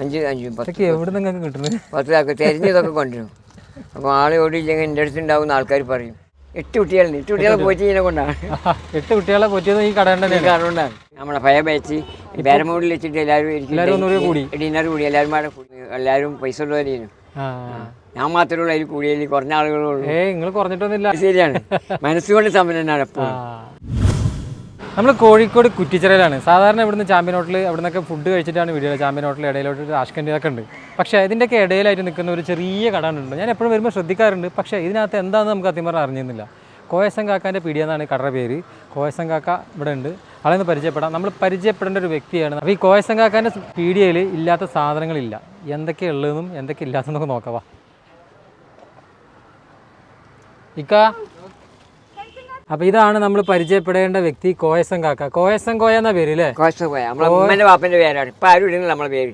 അഞ്ച് അഞ്ച് പത്ത് എവിടെ നിങ്ങൾക്ക് കിട്ടുന്നത് പത്ത് ആൾക്ക് തിരഞ്ഞതൊക്കെ കൊണ്ടുവരും. അപ്പോൾ ആളെ ഓടിയില്ലെങ്കിൽ എന്റെ അടുത്ത് ഉണ്ടാവുന്ന ആൾക്കാർ പറയും. എട്ട് കുട്ടികളുണ്ട്. എട്ട് കുട്ടികളെ പോയി ഇതിനെ കൊണ്ടാണ്. എട്ട് കുട്ടികളെ പോറ്റിയത് ഈ കട ഈ തന്നെയാണ് കാരണം കൊണ്ടാണ്. നമ്മളെ പഴയ ബാച്ച് പേരമൂടിൽ വെച്ചിട്ട് എല്ലാവരും കൂടി. ഡിന്നർ കൂടി എല്ലാവരും മാഡം കൂടി. എല്ലാവരും പൈസ ഉള്ളവരെയും ഞാൻ മാത്രമേ ഉള്ളൂ അതിൽ കൂടിയതിൽ കുറഞ്ഞ ആളുകളുള്ളൂ ഏ നിങ്ങൾ കുറഞ്ഞിട്ടൊന്നുമില്ല. ശരിയാണ്. മനസ്സുകൊണ്ട് സമ്പന്നനാണ് എപ്പോഴും നമ്മൾ കോഴിക്കോട് കുറ്റിച്ചിറയിലാണ്. സാധാരണ ഇവിടുന്ന് ചാമ്പ്യൻ ഹോട്ടലിൽ അവിടെ നിന്നൊക്കെ ഫുഡ് കഴിച്ചിട്ടാണ് വീഡിയോ ചാമ്പ്യൻ ഹോട്ടൽ ഇടയിലോട്ട് രാഷ്കന്റെ ഒക്കെ ഉണ്ട്. പക്ഷേ ഇതിന്റെയൊക്കെ ഇടയിലായിട്ട് നിൽക്കുന്ന ഒരു ചെറിയ കടാനുണ്ട് ഞാൻ എപ്പോഴും വരുമ്പോൾ ശ്രദ്ധിക്കാറുണ്ട്. പക്ഷേ ഇതിനകത്ത് എന്താണെന്ന് നമുക്ക് അത്യം പറഞ്ഞാൽ അറിഞ്ഞിരുന്നില്ല. കോയസം കാക്കാന്റെ പീടിയ എന്നാണ് കടയുടെ പേര്. കോയസം കാക്ക ഇവിടെ ഉണ്ട്. ആളെ ഒന്ന് പരിചയപ്പെടാം. നമ്മൾ പരിചയപ്പെടേണ്ട ഒരു വ്യക്തിയാണ്. അപ്പോൾ ഈ കോയസം കാക്കാന്റെ പീടിയയിൽ ഇല്ലാത്ത സാധനങ്ങളില്ല. എന്തൊക്കെയാണ് ഉള്ളതെന്നും എന്തൊക്കെ ഇല്ലാത്തതെന്നൊക്കെ നോക്കാം. ഇക്ക. അപ്പൊ ഇതാണ് നമ്മൾ പരിചയപ്പെടേണ്ട വ്യക്തി കോയസം കാക്ക. കോയസം കോയ എന്ന പേര് അല്ലേ കോയസം കോയ. നമ്മളെ പേരാണ്. ഇപ്പം ആരും ഇടുന്നില്ല നമ്മളെ പേര്.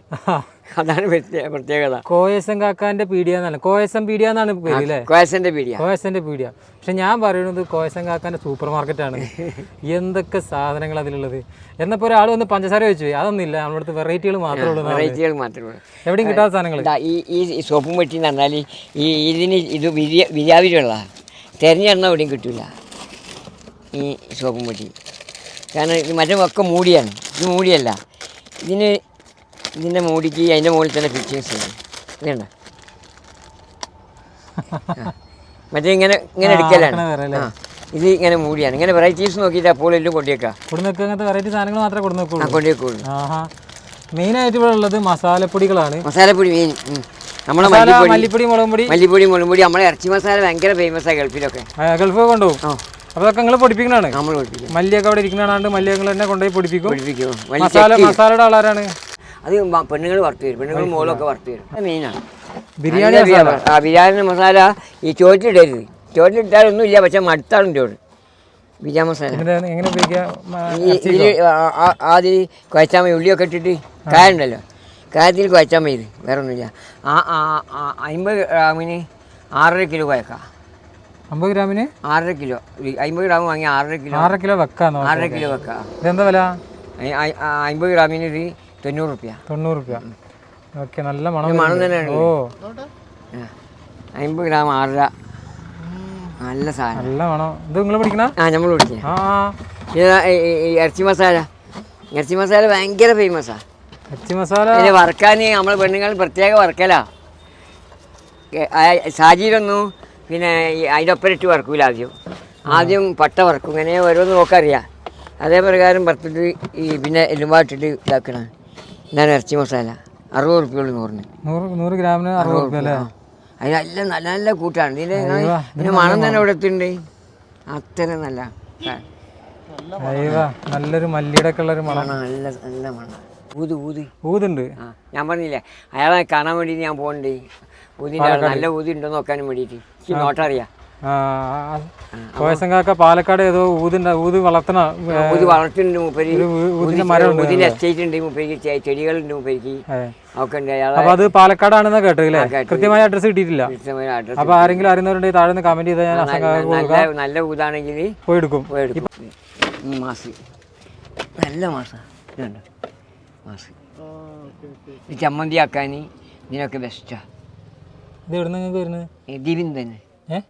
അതാണ് പ്രത്യേക- പ്രത്യേകത. കോയസം കാക്കാന്റെ പീഡിയ എന്നല്ല കോയസം പീഡിയ എന്നാണ് പേര് അല്ലേ കോയസന്റെ പീടിയ കോയസന്റെ പീഡിയ. പക്ഷെ ഞാൻ പറയുന്നത് കോയസം കാക്കാന്റെ സൂപ്പർ മാർക്കറ്റ് ആണ്. എന്തൊക്കെ സാധനങ്ങൾ അതിലുള്ളത്? എന്നപ്പോ ഒരാൾ വന്ന് പഞ്ചസാര വെച്ചു പോയി. അതൊന്നും ഇല്ല നമ്മുടെ അടുത്ത് വെറൈറ്റികൾ മാത്രമേ ഉള്ളൂ വെറൈറ്റികൾ മാത്രമേ ഉള്ളൂ. എവിടെയും കിട്ടാത്ത സാധനങ്ങൾ ഈ ഈ സോപ്പും വെട്ടി എന്ന് പറഞ്ഞാൽ ഈ ഇതിന് ഇത് വിരിയ വിരാവിലുള്ള തിരഞ്ഞെണ്ണ എവിടെയും കിട്ടില്ല ഈ സോപ്പും പെട്ടി കാരണം ഇത് മറ്റേ ഒക്കെ മൂടിയാണ്. ഇത് മൂടിയല്ല. ഇതിന് ഇതിന്റെ മൂടിക്ക് അതിന്റെ മുകളിൽ തന്നെ ഫിറ്റിങ്സ് ഉണ്ട് ഇതുണ്ട മറ്റേ ഇങ്ങനെ ഇങ്ങനെ എടുക്കലാണ്. ഇത് ഇങ്ങനെ മൂടിയാണ്. ഇങ്ങനെ വെറൈറ്റീസ് നോക്കിയിട്ട് അപ്പോൾ എല്ലാം കൊണ്ടുവയ്ക്കാം കൊടുന്ന് വെക്കുക അങ്ങനത്തെ വെറൈറ്റി സാധനങ്ങൾ മാത്രമേ മെയിനായിട്ട് ഇവിടെ ഉള്ളത് മസാലപ്പൊടികളാണ്. മസാലപ്പൊടി മെയിൻ. നമ്മളെ മല്ലിപ്പൊടി മല്ലിപ്പൊടി മുളകും പൊടി മല്ലിപ്പൊടി മുളകുപൊടി. നമ്മളെ ഇറച്ചി മസാല ഭയങ്കര ഫേമസ് ആണ് ഗൾഫിലൊക്കെ. ഗൾഫ് കൊണ്ടുപോകും. ആ അപ്പോൾ അതൊക്കെ നിങ്ങൾ പൊടിപ്പിക്കണാണ് നമ്മൾ പഠിപ്പിക്കും മല്ലിയൊക്കെ അവിടെ ഇരിക്കുന്നതാണ് മല്ലി നിങ്ങൾ തന്നെ കൊണ്ടുപോയി പൊടിപ്പിക്കും. പഠിപ്പിക്കും വലിയ മസാല ചെത്തി. മസാലയുടെ ആളാരാണ്? അത് പെണ്ണുങ്ങൾ വറുത്ത് തരും. പെണ്ണുങ്ങൾ മുകളിലൊക്കെ വറുത്ത് തരും. അത് മെയിനാണ്. ബിരിയാണി നല്ല മസാല? ആ ബിരിയാണി മസാല ഈ ചോറ്റിലിടരുത്. ചോറ്റിലിട്ടാലൊന്നും ഇല്ല പക്ഷെ മടുത്താണ് ചോറ് ബിരിയാണി മസാല. ഇതിന്റെ എങ്ങനെ ഉപയോഗിക്കുക? മ- ഈ ഇതിൽ ആദ്യം കുഴച്ചാൽ മതി ഉള്ളിയൊക്കെ ഇട്ടിട്ട് കായുണ്ടല്ലോ കായത്തിൽ കുഴച്ചാൽ മതി ഇത്. വേറെ ഒന്നുമില്ല ആ ആ ആ, അമ്പത് ഗ്രാമിന് ആറര കിലോ കുഴക്കാം. അമ്പത് ഗ്രാമിന്? ആറര കിലോ. അമ്പത് ഗ്രാം വാങ്ങി ആറര കിലോ. ആറര കിലോ വെക്കാന്നോ ആറര കിലോ വെക്കാം. ഇതെന്താ വില? അമ്പത് ഗ്രാമിന് ഇത് തൊണ്ണൂറ് റുപ്യ. തൊണ്ണൂറ് റുപ്യ. ഓക്കെ നല്ല മണം മണം. തന്നെയാണ്. ഓ. അമ്പത് ഗ്രാം ആറര. നല്ല സാധനം. നല്ല മണം. ഇത് നിങ്ങൾ പിടിക്കണ? ആ നമ്മൾ കുടിക്കുക ആ ഇറച്ചി മസാല. ഇറച്ചി മസാല ഭയങ്കര ഫേമസാ ഇറച്ചി മസാല. അതിന് വറക്കാൻ നമ്മൾ പെണ്ണുങ്ങൾ പ്രത്യേക വറക്കലാ. സാജിയിലൊന്നും പിന്നെ അതിന്റെ ഇട്ട് വറക്കൂല ആദ്യം. ആദ്യം പട്ട വറക്കും. ഇങ്ങനെ ഓരോന്ന് നോക്കറിയാം. അതേ പ്രകാരം വറുത്തിട്ട് ഈ പിന്നെ എല്ലുമ്പാട്ടിട്ട് ഇതാക്കണം. ഞാൻ ഇറച്ചി മസാല. അറുപത് റുപ്യുള്ളൂ നൂറിന്. നൂറ് നൂറ് ഗ്രാമിന് അറുപത് റുപ്യ അല്ലേ? അതിന് നല്ല നല്ല നല്ല കൂട്ടാണ്. ഇതിന് പിന്നെ മണം തന്നെ ഇവിടെ എത്തിണ്ട് അത്ര നല്ല. നല്ലൊരു മല്ലിയുടെ ഉള്ളൊരു മണം. നല്ല നല്ല മണം. ഊത് ഊത്. ഊതുണ്ട്. ആ. ഞാൻ പറഞ്ഞില്ലേ അയാളെ കാണാൻ വേണ്ടി ഞാൻ പോകണ്ടേ. ഊതിന്റെ നല്ല ഊതി ഉണ്ടോ നോക്കാനും വേണ്ടിയിട്ട്. നോട്ടറിയാം. പാലക്കാട് ഏതോ ഊതിന്റെ ഊതി വളർത്തണ ഊതി വളർത്തുന്നുണ്ട് മൂപ്പര്. ഊതിന്റെ എസ്റ്റേറ്റ് ഉണ്ട് മൂപ്പരിക്ക്. ചെടികളുണ്ട് മൂപ്പരിക്ക്. ഒക്കെ ഉണ്ട്. അപ്പൊ അത് പാലക്കാടാണെന്ന് കേട്ടത്. അല്ലേ കൃത്യമായ അഡ്രസ് കിട്ടിയിട്ടില്ല. അപ്പൊ ആരെങ്കിലും അറിയുന്നവരുണ്ടെങ്കിൽ താഴെ നിന്ന് കമന്റ് ചെയ്താൽ ഞാൻ നല്ല ഊതാണെങ്കിൽ പോയി എടുക്കും മാസ്. നല്ല മാസം. ഇതുണ്ട്. മാസ്. ഈ ചമ്മന്തി ആക്കാൻ ഇതിനൊക്കെ ബെസ്റ്റാ ഇത് എവിടെ നിങ്ങൾക്ക് വരുന്നത്? ദ്വീപിൽ തന്നെ.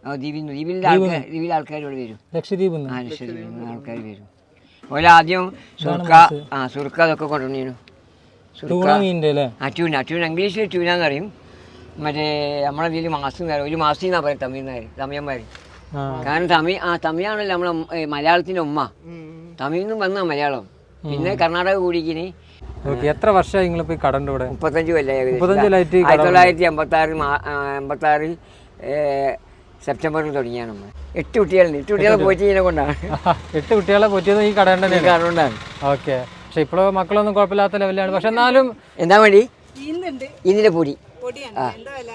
ആ ദ്വീപിൽ ദ്വീപിലെ ആൾക്കാർ ദ്വീപിലെ ആൾക്കാർ ഇവിടെ വരും. ലക്ഷദ്വീപ് ആ ലക്ഷദ്വീപിൽ നിന്ന് ആൾക്കാർ വരും. ഓല ആദ്യം സുർക്ക ആ സുർക്ക അതൊക്കെ ഇംഗ്ലീഷിൽ ട്യൂന എന്ന് പറയും. മറ്റേ നമ്മളെ ഇതിൽ മാസം ഒരു മാസം എന്നാ പറയും തമിഴ്നാട് തമിഴന്മാര്. ആ. കാരണം തമിഴ് ആ തമിഴാണല്ലോ നമ്മളെ മലയാളത്തിന്റെ ഉമ്മ. തമിഴിൽ നിന്നും വന്ന മലയാളം. പിന്നെ കർണാടക കൂടിക്കിന് ഓക്കെ എത്ര വർഷമായി നിങ്ങളിപ്പോ ഈ കടണ്ട് ഇവിടെ? മുപ്പത്തഞ്ച് കൊല്ലം. മുപ്പത്തഞ്ച് കൊല്ലമായിട്ട് ഈ ആയിരത്തി തൊള്ളായിരത്തി എൺപത്തി ആറ് എൺപത്തി ആറ് സെപ്റ്റംബറിൽ തുടങ്ങിയാണ് നമ്മൾ എട്ട് കുട്ടികളുണ്ട്. എട്ട് കുട്ടികളെ പോറ്റി ഇതിനെ കൊണ്ടാണ്. എട്ട് കുട്ടികളെ പറ്റിയത് ഈ കട ഈ ഓക്കെ. പക്ഷെ ഇപ്പോഴും മക്കളൊന്നും കുഴപ്പമില്ലാത്ത ലെവലാണ് പക്ഷെ എന്നാലും എന്താ വേണ്ടി? ഇന്നുണ്ട്. ഇതിന്റെ പൊടി. പൊടിയാണ്. എന്താ വില?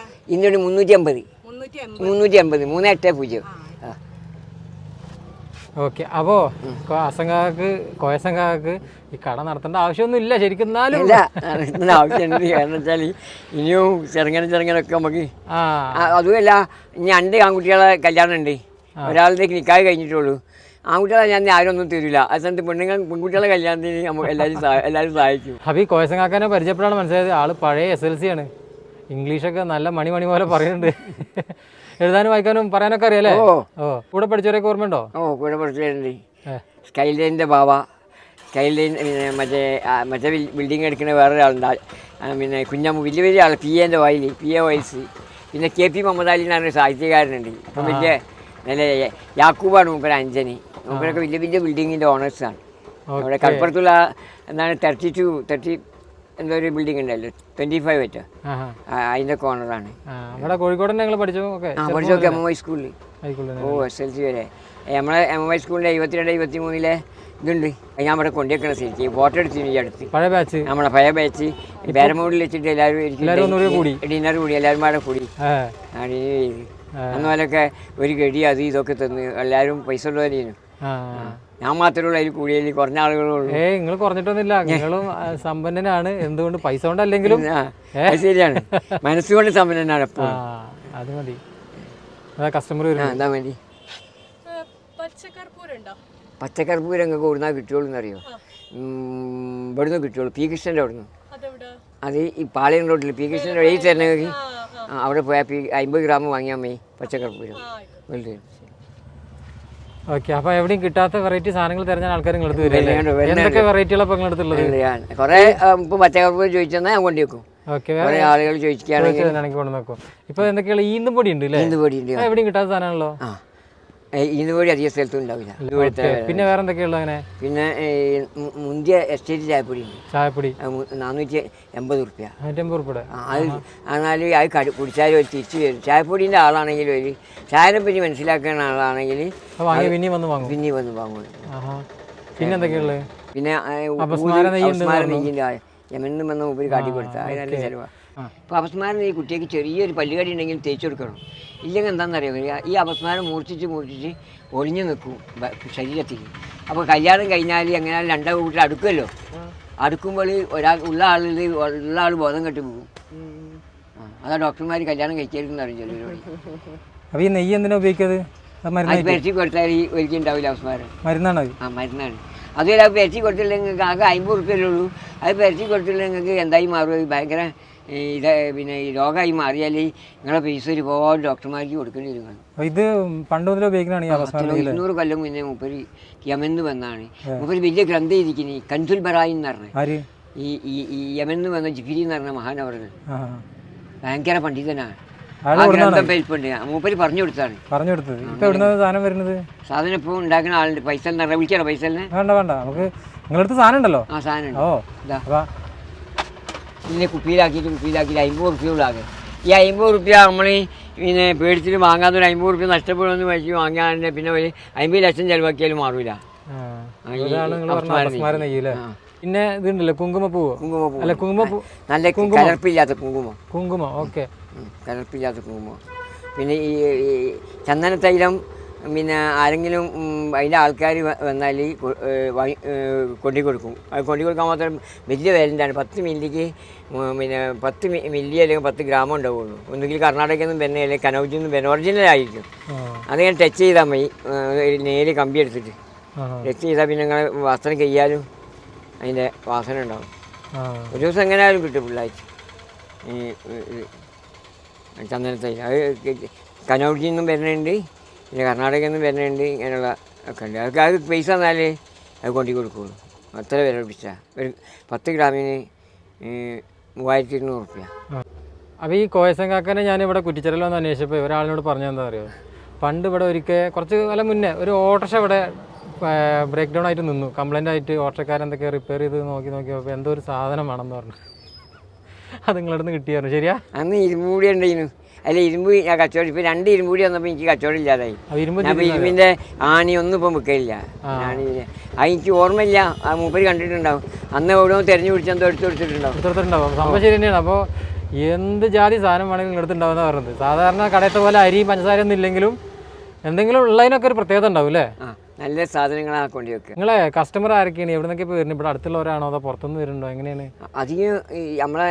മുന്നൂറ്റി അമ്പത് മുന്നൂറ്റി അമ്പത് മുന്നൂറ്റി അമ്പത് മൂന്ന് എട്ട് പൂജ്യം. ഓക്കെ. അപ്പോ അസംഘാക്ക് കോയസംഗാക്ക് ഈ കട നടത്തേണ്ട ആവശ്യമൊന്നും ഇല്ല ശരിക്കും എന്നാലും. ഇല്ല. ഇതിന് ആവശ്യമുണ്ട്. കാരണം വെച്ചാൽ ഇനിയും ചെറുങ്ങനെ ചെറുങ്ങനൊക്കെ നമുക്ക് അതുമല്ല ഇനി രണ്ട് ആൺകുട്ടികളെ കല്യാണം ഉണ്ട്. ഒരാളുടെ നിക്കാതെ കഴിഞ്ഞിട്ടുള്ളൂ. ആൺകുട്ടികളെ ഞാൻ ആരും ഒന്നും തരില്ല. സമയത്ത് പെണ്ണുങ്ങൾ പെൺകുട്ടികളെ കല്യാണത്തിന് നമുക്ക് എല്ലാവരും എല്ലാവരും സഹായിക്കും. അപ്പോൾ ഈ കോയസംഘാക്കാനെ പരിചയപ്പെടാണ് മനസ്സിലായത് ആൾ പഴയ എസ് എൽ സി ആണ്. ഇംഗ്ലീഷൊക്കെ നല്ല മണി മണി പോലെ പറയുന്നുണ്ട്. എഴുതാനും വായിക്കാനും പറയാനൊക്കെ അറിയാലേ ഓ. ഓ കൂടെ പഠിച്ചവരൊക്കെ ഓർമ്മയുണ്ടോ? ഓ കൂടെ പഠിച്ചവരുണ്ട്. ഏ. സ്കൈലൈനിന്റെ ബാവ. സ്കൈലൈൻ പിന്നെ മറ്റേ മറ്റേ ബിൽഡിംഗ് എടുക്കുന്ന വേറൊരാളുണ്ട്. പിന്നെ കുഞ്ഞമ്മ വലിയ വലിയ ആൾ പി എന്റെ വയൽ പി എ വയസ്സ് പിന്നെ കെ പി മുഹമ്മദ് അലി എന്ന് പറഞ്ഞ സാഹിത്യകാരനുണ്ട്. അപ്പം വലിയ നല്ല യാക്കൂബാണ് മൂപ്പര അഞ്ചനി മൂപ്പരൊക്കെ വലിയ വലിയ ബിൽഡിങ്ങിന്റെ ഓണേഴ്സാണ് അവിടെ കടപ്പുറത്തുള്ള എന്താണ് തേർട്ടി ടു തേർട്ടി എന്തോ ഒരു ബിൽഡിംഗ് ഉണ്ടല്ലോ ട്വന്റി ഫൈവ് ആയിട്ട് അതിന്റെ കോർണറാണ് നമ്മുടെ കോഴിക്കോട് ഞങ്ങൾ പഠിച്ചു പഠിച്ചൊക്കെ എം ഐ സ്കൂളിൽ ഓ എസ് എൽ സി വരെ. നമ്മളെ എം ഐ സ്കൂളിലെ ഇരുപത്തിരണ്ട് ഇരുപത്തി മൂന്നിലെ ഇതുണ്ട് ഞാൻ ഇവിടെ കൊണ്ടുവെക്കണ ശരിക്കും ഫോട്ടോ എടുത്തു ഈ അടുത്ത്. പഴയ ബാച്ച് നമ്മളെ പഴയ ബാച്ച് പേരമൂടിൽ വെച്ചിട്ട് എല്ലാവരും. ഡിന്നർ കൂടി? എല്ലാവരും അവിടെ കൂടി. ഏ ആ dinner ചെയ്ത്. അന്ന് പോലൊക്കെ ഒരു ഗടി അത് ഇതൊക്കെ തന്നു എല്ലാവരും പൈസ ഉള്ളവരെയും ഞാൻ മാത്രമേ ഉള്ളൂ അതിൽ കൂടിയതിൽ കുറഞ്ഞ ആളുകളുള്ളൂ ഏയ് നിങ്ങൾ കുറഞ്ഞിട്ടൊന്നുമില്ല. നിങ്ങളും സമ്പന്നനാണ്. എന്തുകൊണ്ട് പൈസ കൊണ്ടല്ലെങ്കിലും? ശരിയാണ്. മനസ്സുകൊണ്ട് സമ്പന്നനാണ് ആ എപ്പോഴും. അത് മതി. അതാ കസ്റ്റമർ എന്താ പച്ചക്കർപ്പൂരുണ്ടോ? പച്ചക്കർപ്പൂരം നിങ്ങൾക്ക് കൊടുന്നാൽ കിട്ടുള്ളൂ എന്നറിയോ? ഇവിടുന്ന് കിട്ടുള്ളൂ പി കൃഷ്ണന്റെ അവിടുന്ന്. അത് ഈ പാളയം റോഡിൽ പി കൃഷ്ണന്റെ വഴി തരണമെങ്കിൽ അവിടെ പോയാൽ പി അമ്പത് ഗ്രാം വാങ്ങിയാൽ മതി പച്ചക്കർപ്പൂരം. വലുത് ഓക്കെ അപ്പൊ എവിടെയും കിട്ടാത്ത വെറൈറ്റി സാധനങ്ങൾ തിരഞ്ഞാൽ ആൾക്കാർ ഇങ്ങോട്ട് വരും. എന്തൊക്കെ വെറൈറ്റികളാണ് ഇപ്പൊ ഇങ്ങോട്ടുള്ളത് കുറേ ഇപ്പം പച്ചക്കർപ്പൂരം ചോദിച്ചെന്നാൽ ഞാൻ കൊണ്ടുവെക്കും ഓക്കെ കുറേ ആളുകൾ ചോദിക്കുകയാണെങ്കിൽ കൊണ്ട് നോക്കും ഇപ്പൊ എന്തൊക്കെയാണ് ഈന്തും പൊടി ഉണ്ട് അല്ലേ ഈന്ത് പൊടി ഉണ്ട് എവിടെയും കിട്ടാത്ത സാധനമാണല്ലോ? പൊടി അധിക സ്ഥലത്തും ഉണ്ടാവില്ല. പിന്നെ വേറെ എന്തൊക്കെയുള്ള അങ്ങനെ? പിന്നെ മുന്തിയ എസ്റ്റേറ്റ് ചായപ്പൊടി ഉണ്ട്. ചായപ്പൊടി? നാനൂറ്റി എൺപത് റുപ്യ ഉറുപ്പിടെ ആ, അത് എന്നാൽ അത് കടി കുടിച്ചാൽ ഒരു തിരിച്ച് വരും. ചായപ്പൊടിന്റെ ആളാണെങ്കിൽ ഒരു ചായനെ പറ്റി മനസ്സിലാക്കുന്ന ആളാണെങ്കിൽ അപ്പൊ വന്ന് വാങ്ങും. പിന്നെ വന്ന് വാങ്ങും. പിന്നെ എന്തൊക്കെയുള്ളത് പിന്നെ യമനിൽ വന്ന ഉപരി കാട്ടി കൊടുത്താൽ നല്ല ചിലവാണ് അപ്പോൾ അപസ്മാരം ഈ കുട്ടിക്ക് ചെറിയൊരു പല്ലുകടി ഉണ്ടെങ്കിൽ തേച്ചു കൊടുക്കണം. ഇല്ലെങ്കിൽ എന്താണെന്നറിയോ ഈ അപസ്മാരം മൂർച്ഛിച്ച് മൂർച്ഛിച്ച് ഒളിഞ്ഞു നിൽക്കും ശരീരത്തിൽ അപ്പോൾ കല്യാണം കഴിഞ്ഞാൽ എങ്ങനെ രണ്ടാം കൂട്ടിൽ അടുക്കുമല്ലോ അടുക്കുമ്പോൾ ഒരാൾ ഉള്ള ആളിൽ ഉള്ള ആൾ ബോധം കെട്ടി പോകും. അതാ ഡോക്ടർമാർ കല്യാണം കഴിക്കായിരിക്കും അറിയും ചിലരോട് അപ്പൊ ഈ നെയ്യ് എന്തിനാ ഉപയോഗിക്കുന്നത് അത് പെരട്ടി കൊടുത്താൽ ഈ ഒരിക്കലും ഉണ്ടാവില്ല അപസ്മാരം. മരുന്നാണ് ആ മരുന്നാണ്. അതുപോലെ അത് പെരട്ടി കൊടുത്തില്ലെങ്കിൽ ആകെ അമ്പത് റുപ്യല്ലേ ഉള്ളൂ. അത് പെരട്ടി കൊടുത്തില്ലെങ്കിൽ എന്തായി മാറും? ഭയങ്കര ഇത് പിന്നെ ഈ രോഗമായി മാറിയാൽ നിങ്ങളെ പൈസ ഒരുപാട് ഡോക്ടർമാർക്ക് കൊടുക്കേണ്ടി വരും. ഇത് പണ്ട് മുതലേ ഉപയോഗിക്കുന്നതാണ് ഇരുന്നൂറ് കൊല്ലം മുന്നേ മുപ്പര് യമന്ന് വന്നാണ്. മുപ്പര് വലിയ ഗ്രന്ഥം ഇരിക്കുന്നു കൻസുൽ ബറായി എന്ന് പറഞ്ഞ. ഈ ഈ യമന്ന് വന്ന ജിഫിരി എന്ന് പറഞ്ഞ മഹാനവറൻ ആ. ഭയങ്കര പണ്ഡിതനാണ്. മൂപ്പര് പറഞ്ഞു കൊടുത്താണ് പറഞ്ഞു കൊടുത്തത് ഇപ്പൊ എവിടുന്ന സാധനം വരുന്നത്? സാധനം ഇപ്പൊ ഉണ്ടാക്കുന്ന ആളുണ്ട്. പൈസ എന്ന് പൈസ വേണ്ട വേണ്ട. നമുക്ക് നിങ്ങളടുത്ത് സാധനം ഉണ്ടല്ലോ? ആ സാധനം ഓ. അപ്പൊ ഇതിനെ കുപ്പിയിലാക്കിയിട്ട് കുപ്പിയിലാക്കിയിട്ട് അമ്പത് റുപ്യ ഉള്ളാകെ ഈ അമ്പത് റുപ്യ നമ്മൾ പിന്നെ പേടിച്ചിട്ട് വാങ്ങാതെ ഒരു അമ്പത് റുപ്യ നഷ്ടപ്പെടുമെന്ന് വെച്ച് വാങ്ങിയാൽ പിന്നെ ഒരു അമ്പത് ലക്ഷം ചിലവാക്കിയാലും മാറൂല. പിന്നെ ഇതുണ്ടല്ലോ കുങ്കുമപ്പൂവോ കുങ്കുമപ്പൂ. അല്ല കുങ്കുമപ്പൂ. നല്ല കലർപ്പില്ലാത്ത കുങ്കുമം. കുങ്കുമം ഓക്കെ. കലർപ്പില്ലാത്ത കുങ്കുമം. പിന്നെ ഈ ഈ ചന്ദനത്തൈലം പിന്നെ ആരെങ്കിലും അതിന്റെ ആൾക്കാർ വന്നാൽ കൊണ്ടു കൊടുക്കും. അത് കൊണ്ടു കൊടുക്കാൻ മാത്രം വലിയ വിലന്റാണ് പത്ത് മില്ലിക്ക് പിന്നെ പത്ത് മില്ലി അല്ലെങ്കിൽ പത്ത് ഗ്രാമം ഉണ്ടാവുള്ളൂ. ഒന്നുകിൽ കർണാടകയിൽ നിന്നും വരുന്ന അല്ലെങ്കിൽ കനൗജിൽ നിന്നും വരുന്ന ഒറിജിനൽ ആയിരിക്കും. അത് ഞാൻ ടച്ച് ചെയ്താൽ മതി. ഏഹ്, കമ്പി എടുത്തിട്ട്. ടച്ച് ചെയ്താൽ പിന്നെ നിങ്ങൾ വസ്ത്രം കഴിയാലും അതിന്റെ വാസന ഉണ്ടാവും. ഒരു ദിവസം എങ്ങനെയായാലും കിട്ടും പിള്ളാഴ്ച ഈ ചന്ദനത്തൈ. അത് കനൗജിൽ നിന്നും വരുന്നുണ്ട്. പിന്നെ കർണാടകയിൽ നിന്നും വരുന്നുണ്ട് ഇങ്ങനെയുള്ള ഒക്കെ ഉണ്ട്. അതൊക്കെ അത് പൈസ തന്നാലേ അത് കൊണ്ടു കൊടുക്കുള്ളൂ. അത്ര വില പിടിച്ച. ഒരു പത്ത് ഗ്രാമിന് മൂവായിരത്തി ഇരുന്നൂറ് റുപ്യ. അപ്പോൾ ഈ കോയസങ്കാക്കനെ ഞാൻ ഇവിടെ കുറ്റിച്ചറയിൽ വന്ന് അന്വേഷിച്ചപ്പോൾ ഒരാളിനോട് പറഞ്ഞു എന്താ അറിയോ പണ്ട് ഇവിടെ ഒരിക്കൽ കുറച്ച് കാലം മുന്നേ ഒരു ഓട്ടോറിക്ഷ ഇവിടെ ബ്രേക്ക് ഡൗൺ ആയിട്ട് നിന്നു. കംപ്ലൈന്റ് ആയിട്ട് ഓട്ടോക്കാരൻ റിപ്പയർ ചെയ്ത് നോക്കി നോക്കിയപ്പോൾ എന്തോ ഒരു സാധനം വേണമെന്ന് പറഞ്ഞു. അത് നിങ്ങളുടെ നിന്ന് കിട്ടിയായിരുന്നു. ശരിയാ? അന്ന് ഇരുമ്പൂടി ഉണ്ടായിരുന്നു. അല്ല ഇരുമ്പ് ഞാൻ കച്ചവടം ഇപ്പം രണ്ട് ഇരുമ്പൂടി വന്നപ്പോൾ എനിക്ക് കച്ചവടം ഇല്ലാതായി. ഇപ്പം ഇരുമ്പിന്റെ ആണി ഒന്നും ഇപ്പം വെക്കലില്ല. ആണി അത് എനിക്ക് ഓർമ്മയില്ല. ആ മൂപ്പര് കണ്ടിട്ടുണ്ടാവും. അന്ന് എവിടെയോ തെരഞ്ഞു പിടിച്ചെന്തോ എടുത്ത് കൊടുത്തിട്ടുണ്ടാവും. എടുത്തിട്ടുണ്ടാവും സംഭവം ശരി തന്നെയാണ്. അപ്പോൾ എന്ത് ജാതി സാധനം വേണമെങ്കിലും നിങ്ങളുടെ എന്ന് പറയുന്നത് സാധാരണ കടയത്തെ പോലെ അരി പഞ്ചസാര ഒന്നും ഇല്ലെങ്കിലും എന്തെങ്കിലും ഉള്ളതിനൊക്കെ ഒരു പ്രത്യേകത ഉണ്ടാവും അല്ലേ? നല്ല സാധനങ്ങളാണ് കൊണ്ടു വെക്കുക നിങ്ങളെ കസ്റ്റമർ ആരൊക്കെയാണ്? എവിടെ നിന്നൊക്കെ വരുന്നത് ഇവിടെ അടുത്തുള്ളവരാണോ അതോ പുറത്തുനിന്ന് വരുന്നുണ്ടോ? എങ്ങനെയാണ്? അധികം ഈ നമ്മളെ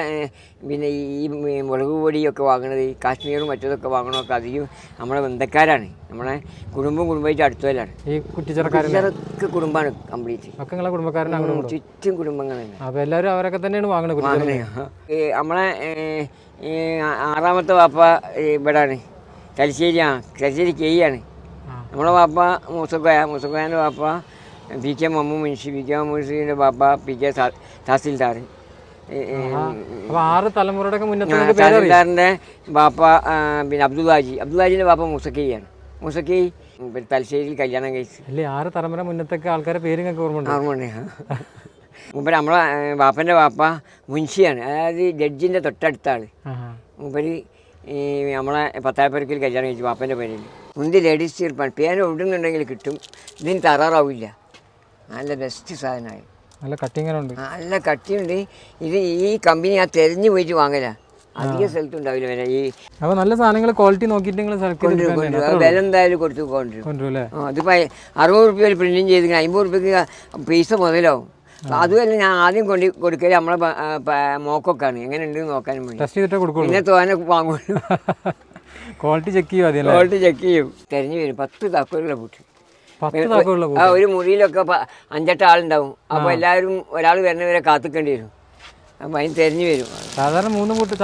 പിന്നെ ഈ മുളക് പൊടിയൊക്കെ വാങ്ങണത് ഈ കാശ്മീറും മറ്റതൊക്കെ വാങ്ങണമൊക്കെ അധികം നമ്മളെ ബന്ധക്കാരാണ്. നമ്മളെ കുടുംബം കുടുംബമായിട്ട് അടുത്തവരാണ് ഈ കുട്ടിച്ചെറുക്കാരൊക്കെ ചെറുക്ക് കുടുംബമാണ് കംപ്ലീറ്റ് ഒക്കെ നിങ്ങളെ കുടുംബക്കാരനാണ് ചുറ്റും കുടുംബങ്ങളാണ്. അപ്പോൾ എല്ലാവരും അവരൊക്കെ തന്നെയാണ് വാങ്ങണത് നമ്മളെ ആറാമത്തെ വാപ്പ ഇവിടാണ് തലശ്ശേരി ആ തലശ്ശേരി കെയ്യാണ്. നമ്മളെ വാപ്പ മൂസക്കോയ മൂസക്കോയന്റെ വാപ്പ P K Mammu Munshi P K മമ്മൂഷിന്റെ വാപ്പ പി കെ തഹസിൽദാർ. ആറ് തലമുറയുടെ തഹസിൽദാറിന്റെ വാപ്പ പിന്നെ അബ്ദുല്ലാജി അബ്ദുല്ലാജിന്റെ വാപ്പ മൂസക്കയ്യാണ് മൂസക്കൈ തലശ്ശേരിയിൽ കല്യാണം കഴിച്ചു. അല്ലേ ആറ് തലമുറ മുന്നത്തൊക്കെ ആൾക്കാരെ പേര് നിങ്ങൾക്ക് ഓർമ്മ ഓർമ്മയുണ്ട് മുമ്പ് നമ്മളെ വാപ്പന്റെ വാപ്പ മുൻഷിയാണ്. അതായത് ജഡ്ജിന്റെ തൊട്ടടുത്താണ് ആഹാ. മൂപ്പര് ഈ നമ്മളെ പത്തായപ്പരക്കിൽ കല്യാണം കഴിച്ചു വാപ്പന്റെ പേരിൽ മുന്തി ലേഡീസ് ചീർപ്പാണ് പേന ഒടുന്നുണ്ടെങ്കിൽ കിട്ടും. ഇതിന് തറാറാവില്ല നല്ല ബെസ്റ്റ് സാധനമായി. നല്ല കട്ടിങ്ങനുണ്ട് നല്ല കട്ടിയുണ്ട് ഇത് ഈ കമ്പനി ഞാൻ തെരഞ്ഞു പോയിട്ട് വാങ്ങല. അധിക സ്ഥലത്തുണ്ടാവില്ല വില ഈ അപ്പോൾ നല്ല സാധനങ്ങൾ ക്വാളിറ്റി നോക്കിയിട്ട് നിങ്ങൾ സെലക്ട് ചെയ്ത് കൊണ്ടുവരും കൊണ്ടുവരും. വില എന്തായാലും കൊടുത്തു കൊണ്ടുവരും. കൊണ്ടുവരും അല്ലേ? ആ അതിപ്പോൾ അറുപത് റുപ്യ പ്രിന്റിങ് ചെയ്ത് അമ്പത് റുപ്യക്ക് പൈസ മുതലാവും. അതുമല്ല ഞാൻ ആദ്യം കൊണ്ട് കൊടുക്കൽ നമ്മളെ മോക്കൊക്കെയാണ് എങ്ങനെ ഉണ്ടെന്ന് നോക്കാനും പിന്നെ തോനെ വാങ്ങുള്ളൂ. ക്വാളിറ്റി ചെക്ക് ചെയ്യും അതിയല്ലേ ക്വാളിറ്റി ചെക്ക് ചെയ്യും. തിരഞ്ഞു വരും. പത്ത് താക്കോലുള്ള പൂട്ട് പത്ത് പൂട്ട് ആ ഒരു മുറിയിലൊക്കെ അഞ്ചെട്ട് ആളുണ്ടാവും. അപ്പോൾ എല്ലാവരും ഒരാൾ വരുന്നവരെ കാത്തിക്കേണ്ടി വരും. അപ്പം അതിന് തിരഞ്ഞു വരും. സാധാരണ മൂന്ന് പൂട്ട്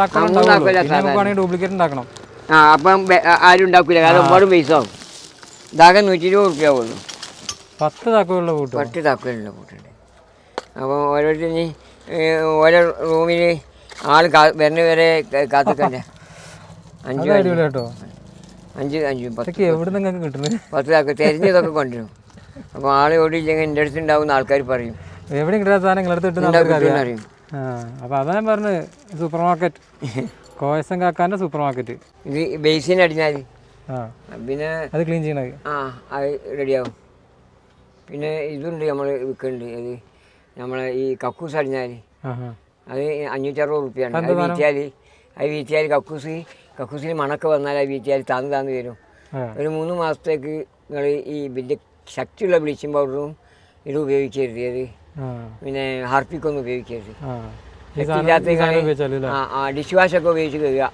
ഡ്യൂപ്ലിക്കേറ്റ് ഉണ്ടാക്കണം. ആ അപ്പം ആരും ഉണ്ടാക്കില്ല കാരണം ഒരുപാട് പൈസ ആവും. ഇതാകെ നൂറ്റി ഇരുപത് റുപ്യ ആവുള്ളൂ. പത്ത് താക്കോലുള്ള പൂട്ട് പത്ത് താക്കോലുള്ള പൂട്ടുണ്ട് അപ്പോൾ ഓരോരുത്തരും ഓരോ റൂമിൽ ആൾ വരുന്നവരെ കാത്തിക്കണ്ടേ. അഞ്ച് കേട്ടോ അഞ്ച് അഞ്ച് പത്ത് എവിടെ നിങ്ങൾക്ക് കിട്ടുന്നത് പത്ത് താക്ക തെരഞ്ഞതൊക്കെ കൊണ്ടുവരും. അപ്പോൾ ആളെ ഓടിയില്ലെങ്കിൽ എന്റെ അടുത്ത് ഉണ്ടാവുന്ന ആൾക്കാർ പറയും. എവിടെ കിട്ടാത്ത സാധനം നിങ്ങളടുത്ത് കിട്ടുന്ന അറിയാം. അപ്പോൾ അതാ ഞാൻ പറഞ്ഞത് സൂപ്പർ മാർക്കറ്റ് കോയസം കാക്കാന്റെ സൂപ്പർ മാർക്കറ്റ് ഇത് ബേസിന് അടിഞ്ഞാൽ പിന്നെ അത് ക്ലീൻ ചെയ്യണത്. ആ അത് റെഡിയാവും. പിന്നെ ഇതുണ്ട് നമ്മൾ വിൽക്കുന്നുണ്ട് അത് നമ്മളെ ഈ കക്കൂസ് അടിഞ്ഞാൽ അത് അഞ്ഞൂറ്ററുപത് റുപ്യാണ്. അത് വീറ്റിയാൽ അത് വീറ്റിയാൽ കക്കൂസ് കക്കൂസിന് മണക്ക് വന്നാൽ ആ വീട്ടുകാർ താന്ന് താന്ന് വരും. ഒരു മൂന്ന് മാസത്തേക്ക് നിങ്ങൾ ഈ വലിയ ശക്തിയുള്ള ബ്ലീച്ചിങ് പൗഡറും ഇത് ഉപയോഗിക്കരുത്. അത് പിന്നെ ഹാർപ്പിക്കൊന്നും ഉപയോഗിക്കരുത്. ശക്തിയില്ലാത്ത ആ ഡിഷ് വാഷൊക്കെ ഉപയോഗിച്ച് കഴുകുക.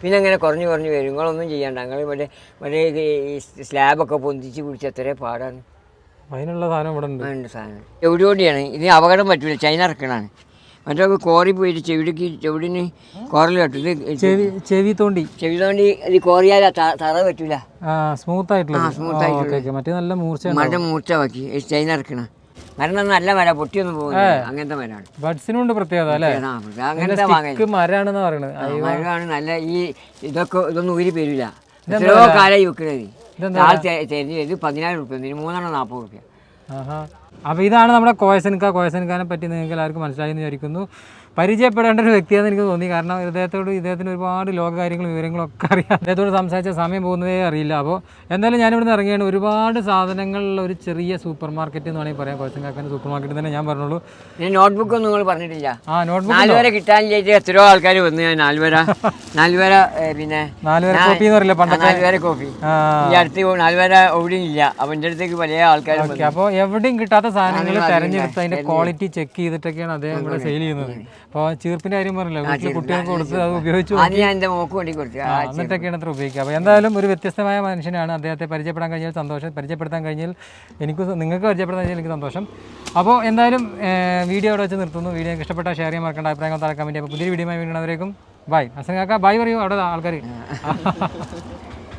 പിന്നെ അങ്ങനെ കുറഞ്ഞു കുറഞ്ഞു വരും. നിങ്ങളൊന്നും ചെയ്യണ്ട. നിങ്ങൾ മറ്റേ മറ്റേ ഈ സ്ലാബൊക്കെ പൊന്തിച്ച് പിടിച്ച് എത്ര പാടാണ്. അതിനുള്ള സാധനം ഇവിടെ ഉണ്ട്. സാധനം. എവിടെയോടെയാണ് ഇത് അപകടം പറ്റൂല. ചൈന ഇറക്കണാണ് മറ്റേ കോറി പോയിട്ട് ചെവിടിക്ക് ചെവിടിന് കോറലിട്ടു ഇത് ചെവി ചെവി തോണ്ടി. ചെവി തോണ്ടി ഇത് കോറിയാല തറ പറ്റൂല. ആ സ്മൂത്ത് ആയിട്ടുള്ള ആ, smooth ആയിട്ടുള്ളത്. മറ്റേ നല്ല മൂർച്ച മര മൂർച്ച ബാക്കി ചൈന ഇറക്കണ മരം നല്ല മര പൊട്ടിയൊന്നും പോകുന്നില്ല അങ്ങനത്തെ മരമാണ് ബഡ്സിനുണ്ട് പ്രത്യേകത അല്ലേ? ആ, അങ്ങനത്തെ വാങ്ങൽ സ്റ്റിക്ക് മരാണെന്ന് പറയണത്. മരമാണ് നല്ല ഈ ഇതൊക്കെ ഇതൊന്നും ഊരി പേരില്ല എത്രയോ കാലമായി വെക്കുന്നത് ആൾ തെരഞ്ഞു ഇത് പതിനായിരം റുപ്യ മൂന്നെണ്ണം നാൽപ്പത് റുപ്യ. ആഹാ. അപ്പോൾ ഇതാണ് നമ്മുടെ കോയസൻക. കോയസൻകാനെ പറ്റി നിങ്ങൾക്ക് എല്ലാവർക്കും മനസ്സിലായി എന്ന് വിചാരിക്കുന്നു. പരിചയപ്പെടേണ്ട ഒരു വ്യക്തിയാണെന്ന് എനിക്ക് തോന്നി. കാരണം ഇദ്ദേഹത്തോട് ഇദ്ദേഹത്തിന് ഒരുപാട് ലോക കാര്യങ്ങളും വിവരങ്ങളും ഒക്കെ അറിയാം. അദ്ദേഹത്തോട് സംസാരിച്ച സമയം പോകുന്നതേ അറിയില്ല. അപ്പോൾ എന്തായാലും ഞാനിവിടുന്ന് ഇറങ്ങിയാണ്. ഒരുപാട് സാധനങ്ങളുള്ള ഒരു ചെറിയ സൂപ്പർ മാർക്കറ്റ് എന്ന് വേണമെങ്കിൽ പറയാം. കോയസൻകാക്കാന്റെ സൂപ്പർ മാർക്കറ്റ് തന്നെ ഞാൻ പറഞ്ഞോളൂ പിന്നെ നോട്ട്ബുക്ക് ഒന്നും നിങ്ങൾ പറഞ്ഞിട്ടില്ല? ആ നോട്ട്ബുക്ക് നാലുവര കിട്ടാനില്ലായിട്ട് എത്രയോ ആൾക്കാർ വന്നു ഞാൻ നാലുവര നാലുവര പിന്നെ നാല് പേരെ കോപ്പി എന്ന് പറയില്ല പണ്ട് നാലുവര കോപ്പി ഈ അടുത്ത് നാലുവര എവിടെയും ഇല്ല അപ്പം എന്റെ അടുത്തേക്ക് പല ആൾക്കാർ അപ്പോൾ എവിടെയും കിട്ടാത്ത സാധനങ്ങൾ തെരഞ്ഞെടുത്ത് അതിന്റെ ക്വാളിറ്റി ചെക്ക് ചെയ്തിട്ടൊക്കെയാണ് അദ്ദേഹം ഇവിടെ സെയിൽ ചെയ്യുന്നത്. അപ്പോൾ ചീർപ്പിന്റെ കാര്യം പറഞ്ഞില്ല? വീട്ടിലെ കുട്ടികൾക്ക് കൊടുത്ത് അത് ഉപയോഗിച്ചു എന്നിട്ടൊക്കെയാണ് അത്ര ഉപയോഗിക്കുക. അപ്പോൾ എന്തായാലും ഒരു വ്യത്യസ്തമായ മനുഷ്യനാണ് അദ്ദേഹത്തെ പരിചയപ്പെടാൻ കഴിഞ്ഞാൽ സന്തോഷം. പരിചയപ്പെടുത്താൻ കഴിഞ്ഞാൽ എനിക്ക് നിങ്ങൾക്ക് പരിചയപ്പെടാൻ കഴിഞ്ഞാൽ എനിക്ക് സന്തോഷം. അപ്പോൾ എന്തായാലും വീഡിയോ അവിടെ വെച്ച് നിർത്തുന്നു. വീഡിയോ ഇഷ്ടപ്പെട്ട ഷെയർ ചെയ്യാൻ മറക്കേണ്ട. അഭിപ്രായങ്ങൾ തറക്കാൻ വേണ്ടി അപ്പോൾ പുതിയ വീഡിയോ വീണ്ടും ബൈ. അസൻ കാക്ക ബൈ പറയൂ. അവിടെ ആൾക്കാർ